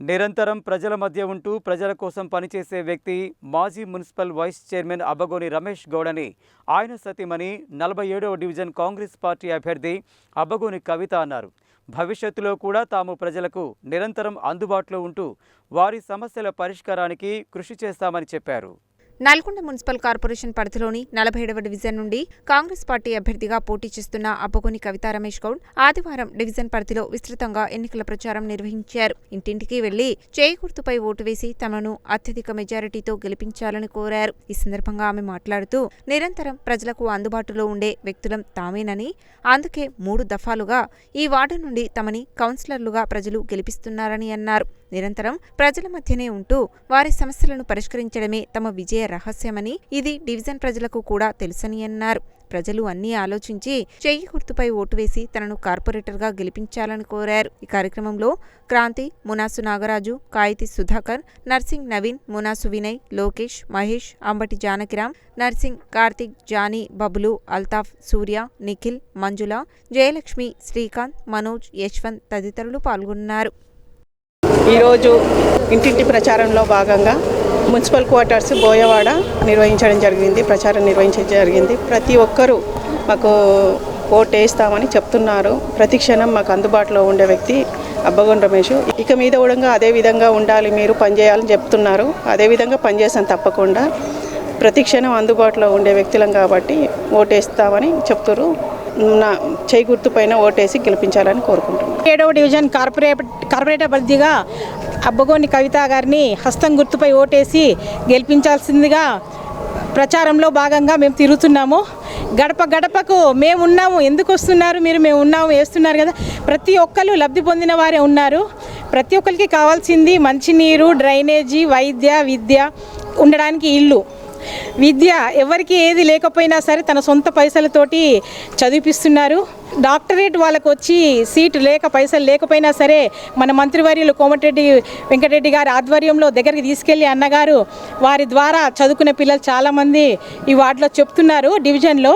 నిరంతరం ప్రజల మధ్య ఉంటూ ప్రజల కోసం పనిచేసే వ్యక్తి మాజీ municipal vice chairman Abbagoni Ramesh గౌడని ఆయన సతీమణి నలభై ఏడవ డివిజన్ కాంగ్రెస్ పార్టీ అభ్యర్థి అబ్బగోని కవిత అన్నారు. భవిష్యత్తులో కూడా తాము ప్రజలకు నిరంతరం అందుబాటులో ఉంటూ వారి సమస్యల పరిష్కారానికి కృషి చేస్తామని చెప్పారు. నల్గొండ మున్సిపల్ కార్పొరేషన్ పరిధిలోని నలభై ఏడవ డివిజన్ నుండి కాంగ్రెస్ పార్టీ అభ్యర్థిగా పోటీ చేస్తున్న అబ్బగోని కవితా రమేష్ గౌడ్ ఆదివారం డివిజన్ పరిధిలో విస్తృతంగా ఎన్నికల ప్రచారం నిర్వహించారు. ఇంటింటికి వెళ్ళి చేయి గుర్తుపై ఓటు వేసి తమను అత్యధిక మెజారిటీతో గెలిపించాలని కోరారు. ఈ సందర్భంగా ఆమె మాట్లాడుతూ నిరంతరం ప్రజలకు అందుబాటులో ఉండే వ్యక్తులం తామేనని అందుకే మూడు దఫాలుగా ఈ వార్డు నుండి తమని కౌన్సిలర్లుగా ప్రజలు గెలిపిస్తున్నారని అన్నారు. నిరంతరం ప్రజల మధ్యనే ఉంటూ వారి సమస్యలను పరిష్కరించడమే తమ విజయ రహస్యమని ఇది డివిజన్ ప్రజలకు కూడా తెలుసని అన్నారు. ప్రజలు అన్నీ ఆలోచించి చెయ్యి గుర్తుపై ఓటు వేసి తనను కార్పొరేటర్గా గెలిపించాలని కోరారు. ఈ కార్యక్రమంలో క్రాంతి మునాసు నాగరాజు కాయితి సుధాకర్ నర్సింగ్ నవీన్ మునాసు వినయ్ లోకేష్ మహేష్ అంబటి జానకిరామ్ నర్సింగ్ కార్తిక్ జానీ బబులు అల్తాఫ్ సూర్య నిఖిల్ మంజుల జయలక్ష్మి శ్రీకాంత్ మనోజ్ యశ్వంత్ తదితరులు పాల్గొన్నారు. ఈరోజు ఇంటింటి ప్రచారంలో భాగంగా మున్సిపల్ క్వార్టర్స్ బోయవాడ నిర్వహించడం జరిగింది ప్రచారం నిర్వహించడం జరిగింది. ప్రతి ఒక్కరూ మాకు ఓటు వేస్తామని చెప్తున్నారు. ప్రతి క్షణం మాకు అందుబాటులో ఉండే వ్యక్తి అబ్బగొండ రమేష్. ఇక మీద కూడా అదే విధంగా ఉండాలి మీరు పనిచేయాలని చెప్తున్నారు. అదే విధంగా పనిచేసాను తప్పకుండా. ప్రతి క్షణం అందుబాటులో ఉండే వ్యక్తులం కాబట్టి ఓటేస్తామని చెప్తున్నారు నా చేయి గుర్తు పైన ఓటేసి గెలిపించాలని కోరుకుంటున్నాను ఏడవ డివిజన్ కార్పొరేట్ కార్పొరేటర్ అభ్యర్థిగా అబ్బగోని కవిత గారిని హస్తం గుర్తుపై ఓటేసి గెలిపించాల్సిందిగా ప్రచారంలో భాగంగా మేము తిరుగుతున్నాము. గడప గడపకు మేము ఉన్నాము. ఎందుకు వస్తున్నారు? మీరు మేము ఉన్నాము వేస్తున్నారు కదా. ప్రతి ఒక్కరు లబ్ధి పొందిన వారే ఉన్నారు. ప్రతి ఒక్కరికి కావాల్సింది మంచినీరు డ్రైనేజీ వైద్య విద్య ఉండడానికి ఇల్లు. విద్య ఎవరికి ఏది లేకపోయినా సరే తన సొంత పైసలతోటి చదివిపిస్తున్నారు. డాక్టరేట్ వాళ్ళకు వచ్చి సీటు లేక పైసలు లేకపోయినా సరే మన మంత్రివర్యులు కోమటిరెడ్డి వెంకటరెడ్డి గారి ఆధ్వర్యంలో దగ్గరికి తీసుకెళ్ళి అన్నగారు వారి ద్వారా చదువుకునే పిల్లలు చాలామంది ఈ వార్డులో చెప్తున్నారు డివిజన్లో.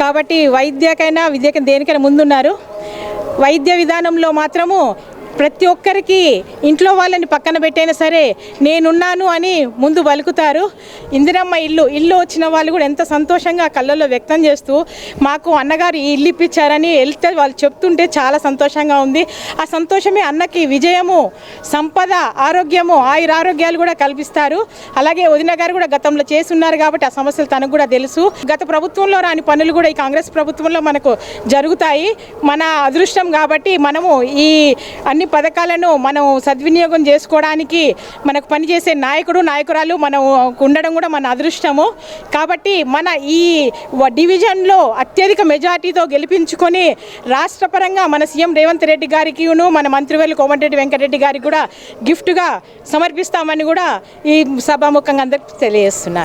కాబట్టి వైద్యకైనా విద్యకైనా దేనికైనా ముందున్నారు. వైద్య విధానంలో మాత్రము ప్రతి ఒక్కరికి ఇంట్లో వాళ్ళని పక్కన పెట్టైనా సరే నేనున్నాను అని ముందు వలుకుతారు ఇందిరమ్మ ఇల్లు ఇల్లు వచ్చిన వాళ్ళు కూడా ఎంత సంతోషంగా కళ్ళల్లో వ్యక్తం చేస్తూ మాకు అన్నగారు ఈ ఇల్లు ఇప్పించారని వెళ్తే వాళ్ళు చెప్తుంటే చాలా సంతోషంగా ఉంది. ఆ సంతోషమే అన్నకి విజయము సంపద ఆరోగ్యము ఆయురారోగ్యాలు కూడా కల్పిస్తారు. అలాగే వదిన గారు కూడా గతంలో చేస్తున్నారు కాబట్టి ఆ సమస్యలు తనకు కూడా తెలుసు. గత ప్రభుత్వంలో రాని పనులు కూడా ఈ కాంగ్రెస్ ప్రభుత్వంలో మనకు జరుగుతాయి. మన అదృష్టం కాబట్టి మనము ఈ అన్ని పథకాలను మనం సద్వినియోగం చేసుకోవడానికి మనకు పనిచేసే నాయకుడు నాయకురాలు మనం ఉండడం కూడా మన అదృష్టము. కాబట్టి మన ఈ డివిజన్లో అత్యధిక మెజార్టీతో గెలిపించుకొని రాష్ట్రపరంగా మన సీఎం రేవంత్ రెడ్డి గారికిను మన మంత్రివర్యులు కోమటిరెడ్డి వెంకటరెడ్డి గారికి కూడా గిఫ్ట్గా సమర్పిస్తామని కూడా ఈ సభాముఖంగా అందరికి తెలియజేస్తున్నారు.